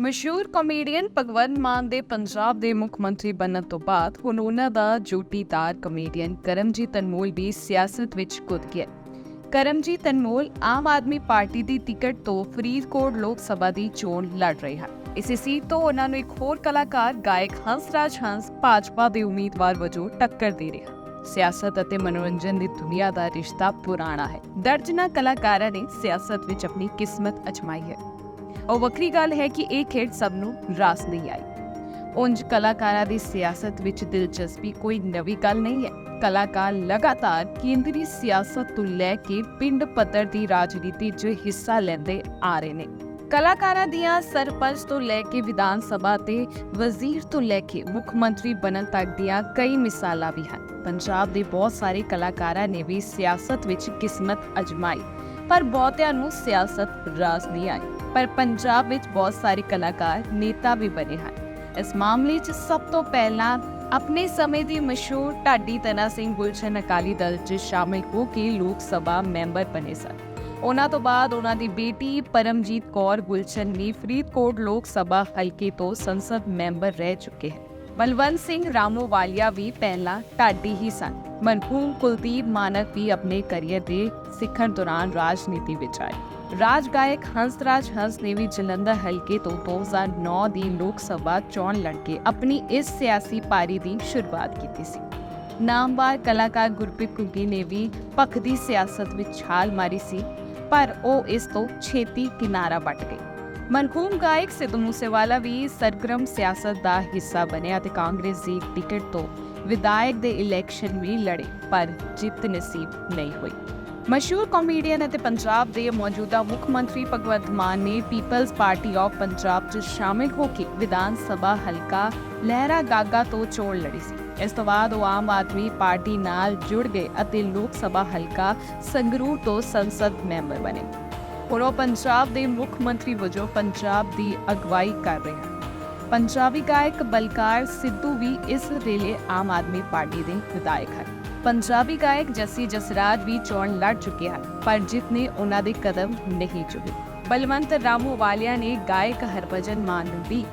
ਮਸ਼ਹੂਰ ਕਾਮੇਡੀਅਨ ਭਗਵੰਤ ਮਾਨ ਦੇ ਪੰਜਾਬ ਦੇ ਮੁੱਖ ਮੰਤਰੀ ਬਣਨ ਤੋਂ ਬਾਅਦ ਹੁਣ ਉਹਨਾਂ ਦਾ ਜੋਟੀਦਾਰ ਕਾਮੇਡੀਅਨ ਕਰਮਜੀਤ ਅਨਮੋਲ ਵੀ ਸਿਆਸਤ ਵਿੱਚ ਕੁੱਦ ਗਿਆ। ਕਰਮਜੀਤ ਅਨਮੋਲ ਆਮ ਆਦਮੀ ਪਾਰਟੀ ਦੀ ਟਿਕਟ ਤੋਂ ਫਰੀਦਕੋਟ ਲੋਕ ਸਭਾ ਦੀ ਚੋਣ ਲੜ ਰਹੇ ਹਨ। ਇਸੇ ਸੀਟ ਤੋਂ ਉਹਨਾਂ ਨੂੰ ਇੱਕ ਹੋਰ ਕਲਾਕਾਰ ਗਾਇਕ ਹੰਸਰਾਜ ਹੰਸ ਭਾਜਪਾ ਦੇ ਉਮੀਦਵਾਰ ਵਜੋਂ ਟੱਕਰ ਦੇ ਰਿਹਾ ਸਿਆਸਤ ਅਤੇ ਮਨੋਰੰਜਨ ਦੀ ਦੁਨੀਆ ਦਾ ਰਿਸ਼ਤਾ ਪੁਰਾਣਾ ਹੈ। ਦਰਜਨਾਂ ਕਲਾਕਾਰਾਂ ਨੇ ਸਿਆਸਤ ਵਿੱਚ ਆਪਣੀ ਕਿਸਮਤ ਅਜਮਾਈ ਹੈ। ਉਹ ਵੱਖਰੀ ਗੱਲ ਹੈ ਕਿ ਇਹ ਖੇਡ ਸਭ ਨੂੰ ਰਾਸ ਨਹੀਂ ਆਈ। ਉਂਝ ਕਲਾਕਾਰਾਂ ਦੀ ਸਿਆਸਤ ਵਿੱਚ ਦਿਲਚਸਪੀ ਕੋਈ ਨਵੀਂ ਗੱਲ ਨਹੀਂ ਹੈ। ਕਲਾਕਾਰ ਲਗਾਤਾਰ ਕੇਂਦਰੀ ਸਿਆਸਤ ਤੋਂ ਲੈ ਕੇ ਪਿੰਡ ਪੱਧਰ ਦੀ ਰਾਜਨੀਤੀ 'ਚ ਹਿੱਸਾ ਲੈਂਦੇ ਆ ਰਹੇ ਨੇ। ਕਲਾਕਾਰਾਂ ਦੀਆਂ ਸਰਪੰਚ ਤੋਂ ਲੈ ਕੇ ਵਿਧਾਨ ਸਭਾ ਤੇ ਵਜ਼ੀਰ ਤੋਂ ਲੈ ਕੇ ਮੁੱਖ ਮੰਤਰੀ ਬਣਨ ਤੱਕ ਦੀਆਂ ਕਈ ਮਿਸਾਲਾਂ ਵੀ ਹਨ। ਪੰਜਾਬ ਦੇ ਬਹੁਤ ਸਾਰੇ ਕਲਾਕਾਰਾਂ ਨੇ ਵੀ ਸਿਆਸਤ ਵਿੱਚ ਕਿਸਮਤ ਅਜਮਾਈ, ਪਰ ਬਹੁਤਿਆਂ ਨੂੰ ਸਿਆਸਤ ਰਾਸ ਨਹੀਂ ਆਈ। ਪਰ ਪੰਜਾਬ ਵਿੱਚ ਬਹੁਤ ਸਾਰੇ ਕਲਾਕਾਰ, ਨੇਤਾ ਵੀ ਬਣੇ ਹਨ। ਇਸ ਮਾਮਲੇ 'ਚ ਸਭ ਤੋਂ ਪਹਿਲਾਂ ਆਪਣੇ ਸਮੇਂ ਦੀ ਮਸ਼ਹੂਰ ਢਾਡੀ ਤਨਾ ਸਿੰਘ ਗੁਲਸ਼ਨ ਅਕਾਲੀ ਦਲ 'ਚ ਸ਼ਾਮਿਲ ਹੋ ਕੇ ਲੋਕ ਸਭਾ ਮੈਂਬਰ ਬਣੇ ਸਨ। ਉਹਨਾਂ ਤੋਂ ਬਾਅਦ ਉਹਨਾਂ ਦੀ ਬੇਟੀ ਪਰਮਜੀਤ ਕੌਰ ਗੁਲਸ਼ਨ ਵੀ ਫਰੀਦਕੋਟ ਲੋਕ ਸਭਾ ਹਲਕੇ ਤੋਂ ਸੰਸਦ ਮੈਂਬਰ ਰਹਿ ਚੁੱਕੇ ਹਨ। ਬਲਵੰਤ ਸਿੰਘ ਰਾਮੋਵਾਲੀਆ ਵੀ ਪਹਿਲਾਂ ਢਾਡੀ ਹੀ ਸਨ। ਮਨਹੂਮ ਕੁਲਦੀਪ ਮਾਨਕ ਵੀ ਆਪਣੇ ਕਰੀਅਰ ਦੇ ਸਿੱਖਣ ਦੌਰਾਨ ਰਾਜਨੀਤੀ ਵਿੱਚ ਆਏ। ਰਾਜ ਗਾਇਕ ਹੰਸਰਾਜ ਹੰਸ ਨੇ ਵੀ ਜਲੰਧਰ ਹਲਕੇ ਤੋਂ 2009 ਦੀ ਲੋਕ ਸਭਾ ਚੋਣ ਲੜ ਕੇ ਆਪਣੀ ਇਸ ਸਿਆਸੀ ਪਾਰੀ ਦੀ ਸ਼ੁਰੂਆਤ ਕੀਤੀ ਸੀ। ਨਾਮਵਾਰ ਕਲਾਕਾਰ ਗੁਰਪ੍ਰੀਤ ਘੁੱਗੀ ਨੇ ਵੀ ਪੱਖ ਦੀ ਸਿਆਸਤ ਵਿੱਚ ਛਾਲ ਮਾਰੀ ਸੀ, ਪਰ ਉਹ ਇਸ ਤੋਂ ਛੇਤੀ ਕਿਨਾਰਾ ਵੱਟ ਗਈ ਮਨਖੂਮ ਗਾਇਕ ਸਿੱਧੂ ਮੂਸੇਵਾਲਾ ਵੀ ਸਰਗਰਮ ਸਿਆਸਤ ਦਾ ਹਿੱਸਾ ਬਣਿਆ ਤੇ ਕਾਂਗਰਸ ਦੀ ਟਿਕਟ ਤੋਂ ਵਿਧਾਇਕ ਦੇ ਇਲੈਕਸ਼ਨ ਵੀ ਲੜੇ, ਪਰ ਜਿੱਤ ਨਸੀਬ ਨਹੀਂ ਹੋਈ। ਮਸ਼ਹੂਰ ਕਾਮੇਡੀਅਨ ਅਤੇ ਪੰਜਾਬ ਦੇ ਮੌਜੂਦਾ ਮੁੱਖ ਮੰਤਰੀ ਭਗਵੰਤ ਮਾਨ ਨੇ ਪੀਪਲਜ਼ ਪਾਰਟੀ ਆਫ ਪੰਜਾਬ 'ਚ ਸ਼ਾਮਿਲ ਹੋ ਕੇ ਵਿਧਾਨ ਸਭਾ ਹਲਕਾ ਲਹਿਰਾ ਗਾਗਾ ਤੋਂ ਚੋਣ ਲੜੀ ਸੀ। ਇਸ ਤੋਂ ਬਾਅਦ ਉਹ ਆਮ ਆਦਮੀ ਪਾਰਟੀ ਨਾਲ ਜੁੜ ਗਏ ਅਤੇ ਲੋਕ ਸਭਾ ਹਲਕਾ ਸੰਗਰੂਰ ਤੋਂ ਸੰਸਦ ਮੈਂਬਰ ਬਣੇ। ਹੁਣ ਉਹ ਪੰਜਾਬ ਦੇ ਮੁੱਖ ਮੰਤਰੀ ਵਜੋਂ ਪੰਜਾਬ ਦੀ ਅਗਵਾਈ ਕਰ ਰਹੇ ਹਨ। ਪੰਜਾਬੀ ਗਾਇਕ ਬਲਕਾਰ ਸਿੱਧੂ ਵੀ ਇਸ ਵੇਲੇ ਆਮ ਆਦਮੀ ਪਾਰਟੀ ਦੇ ਵਿਧਾਇਕ ਹਨ। ਪੰਜਾਬੀ ਗਾਇਕ ਜੱਸੀ ਜਸਰਾਜ ਵੀ ਚੋਣ ਲੜ ਚੁੱਕੇ ਹਨ, ਪਰ ਜਿੱਤ ਨੇ ਉਹਨਾਂ ਦੇ ਕਦਮ ਨਹੀਂ ਚੁਗੇ ਬਲਵੰਤ ਰਾਮੋਵਾਲੀਆ ਨੇ ਗਾਇਕ ਹਰਭਜਨ ਮਾਨ ਨੂੰ ਵੀ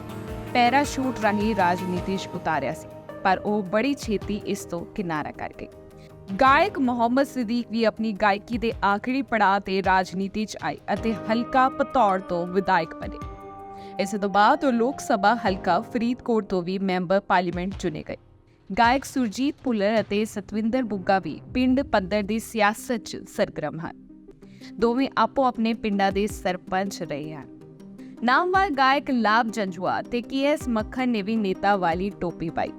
ਪੈਰਾਸ਼ੂਟ ਰਾਹੀਂ ਰਾਜਨੀਤੀ 'ਚ ਉਤਾਰਿਆ ਸੀ, ਪਰ ਉਹ ਬੜੀ ਛੇਤੀ ਇਸ ਤੋਂ ਕਿਨਾਰਾ ਕਰ ਗਏ। ਗਾਇਕ ਮੁਹੰਮਦ ਸਦੀਕ ਵੀ ਆਪਣੀ ਗਾਇਕੀ ਦੇ ਆਖਰੀ ਪੜਾਅ ਤੇ ਰਾਜਨੀਤੀ 'ਚ ਆਏ ਅਤੇ ਹਲਕਾ ਪਤੌੜ ਤੋਂ ਵਿਧਾਇਕ ਬਣੇ। ਇਸ ਤੋਂ ਬਾਅਦ ਉਹ ਲੋਕ ਸਭਾ ਹਲਕਾ ਫਰੀਦਕੋਟ ਤੋਂ ਵੀ ਮੈਂਬਰ ਪਾਰਲੀਮੈਂਟ ਚੁਣੇ ਗਏ। ਗਾਇਕ ਸੁਰਜੀਤ ਪੁੱਲਰ ਅਤੇ ਸਤਵਿੰਦਰ ਬੁੱਗਾ ਵੀ ਪਿੰਡ ਪੱਧਰ ਦੀ ਸਿਆਸਤ 'ਚ ਸਰਗਰਮ ਹਨ। ਦੋਵੇਂ ਆਪੋ ਆਪਣੇ ਪਿੰਡਾਂ ਦੇ ਸਰਪੰਚ ਰਹੇ ਹਨ। ਨਾਮਵਰ ਗਾਇਕ ਲਾਭ ਜੰਜੂਆ ਤੇ ਕੇਐਸ ਮੱਖਣ ਨੇ ਵੀ ਨੇਤਾ ਵਾਲੀ ਟੋਪੀ ਪਾਈ,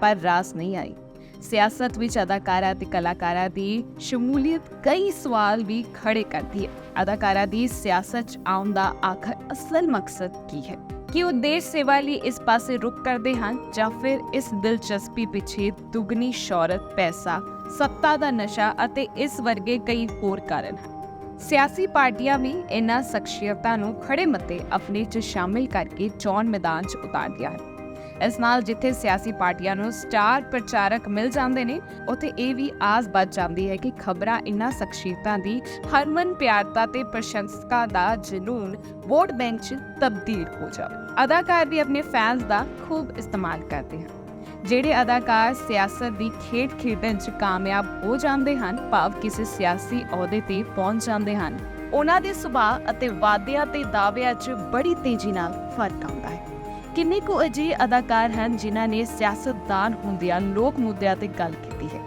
ਪਰ ਰਾਸ ਨਹੀਂ ਆਈ। ਸਿਆਸਤ ਵਿੱਚ ਅਦਾਕਾਰਾਂ ਤੇ ਕਲਾਕਾਰਾਂ ਦੀ ਸ਼ਮੂਲੀਅਤ ਕਈ ਸਵਾਲ ਵੀ ਖੜੇ ਕਰਦੀ ਹੈ। ਅਦਾਕਾਰਾਂ ਦੀ ਸਿਆਸਤ 'ਚ ਆਉਣ ਦਾ ਆਖਰ ਅਸਲ ਮਕਸਦ ਕੀ ਹੈ? ਕਿ ਉਹ ਦੇਸ਼ ਸੇਵਾ ਲਈ ਇਸ ਪਾਸੇ ਰੁਕ ਕਰਦੇ ਹਨ ਜਾਂ ਫਿਰ ਇਸ ਦਿਲਚਸਪੀ ਪਿੱਛੇ ਦੁਗਣੀ ਸ਼ੌਹਰਤ, ਪੈਸਾ, ਸੱਤਾ ਦਾ ਨਸ਼ਾ ਅਤੇ ਇਸ ਵਰਗੇ ਕਈ ਹੋਰ ਕਾਰਨ ਹਨ। ਸਿਆਸੀ ਪਾਰਟੀਆਂ ਵੀ ਇਹਨਾਂ ਸ਼ਖਸੀਅਤਾਂ ਨੂੰ ਖੜੇ ਮੱਤੇ ਆਪਣੇ 'ਚ ਸ਼ਾਮਿਲ ਕਰਕੇ ਚੋਣ ਮੈਦਾਨ 'ਚ ਉਤਾਰਦੀਆਂ ਹਨ। ਇਸ ਨਾਲ ਜਿੱਥੇ ਸਿਆਸੀ ਪਾਰਟੀਆਂ ਨੂੰ ਸਟਾਰ ਪ੍ਰਚਾਰਕ ਮਿਲ ਜਾਂਦੇ ਨੇ, ਉੱਥੇ ਇਹ ਵੀ ਆਸ ਵੱਧ ਜਾਂਦੀ ਹੈ ਕਿ ਖਬਰਾਂ ਇਹਨਾਂ ਸ਼ਖਸੀਅਤਾਂ ਦੀ ਹਰਮਨ ਪਿਆਰਤਾ ਤੇ ਪ੍ਰਸ਼ੰਸਕਾਂ ਦਾ ਜਨੂਨ ਵੋਟ ਬੈਂਕ 'ਚ ਤਬਦੀਲ ਹੋ ਜਾਵੇ। ਅਦਾਕਾਰ ਵੀ ਆਪਣੇ ਫੈਨਸ ਦਾ ਖੂਬ ਇਸਤੇਮਾਲ ਕਰਦੇ ਹਨ। ਜਿਹੜੇ ਅਦਾਕਾਰ ਸਿਆਸਤ ਦੀ ਖੇਡ ਖੇਡਣ 'ਚ ਕਾਮਯਾਬ ਹੋ ਜਾਂਦੇ ਹਨ, ਭਾਵ ਕਿਸੇ ਸਿਆਸੀ ਅਹੁਦੇ ਤੇ ਪਹੁੰਚ ਜਾਂਦੇ ਹਨ, ਉਹਨਾਂ ਦੇ ਸੁਭਾਅ ਅਤੇ ਵਾਅਦਿਆਂ ਤੇ ਦਾਅਵਿਆਂ 'ਚ ਬੜੀ ਤੇਜ਼ੀ ਨਾਲ ਫ਼ਰਕ ਆਉਂਦਾ ਹੈ। ਕਿੰਨੇ ਕੁ ਅਜਿਹੇ ਅਦਾਕਾਰ ਹਨ ਜਿਨ੍ਹਾਂ ਨੇ ਸਿਆਸਤਦਾਨ ਹੁੰਦਿਆਂ ਲੋਕ ਮੁੱਦਿਆਂ ਤੇ ਗੱਲ ਕੀਤੀ ਹੈ?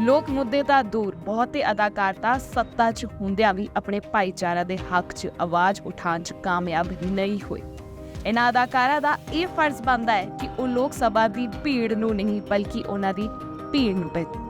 ਲੋਕ ਮੁੱਦੇ ਤਾਂ ਦੂਰ, ਬਹੁਤੇ ਅਦਾਕਾਰ ਤਾਂ ਸੱਤਾ 'ਚ ਹੁੰਦਿਆਂ ਵੀ ਆਪਣੇ ਭਾਈਚਾਰਾ ਦੇ ਹੱਕ 'ਚ ਆਵਾਜ਼ ਉਠਾਉਣ 'ਚ ਕਾਮਯਾਬ ਨਹੀਂ ਹੋਏ। ਇਹਨਾਂ ਅਦਾਕਾਰਾਂ ਦਾ ਇਹ ਫਰਜ਼ ਬਣਦਾ ਹੈ ਕਿ ਉਹ ਲੋਕ ਸਭਾ ਦੀ ਭੀੜ ਨੂੰ ਨਹੀਂ, ਬਲਕਿ ਉਹਨਾਂ ਦੀ ਭੀੜ ਨੂੰ ਪਹਿਚਾਨਣ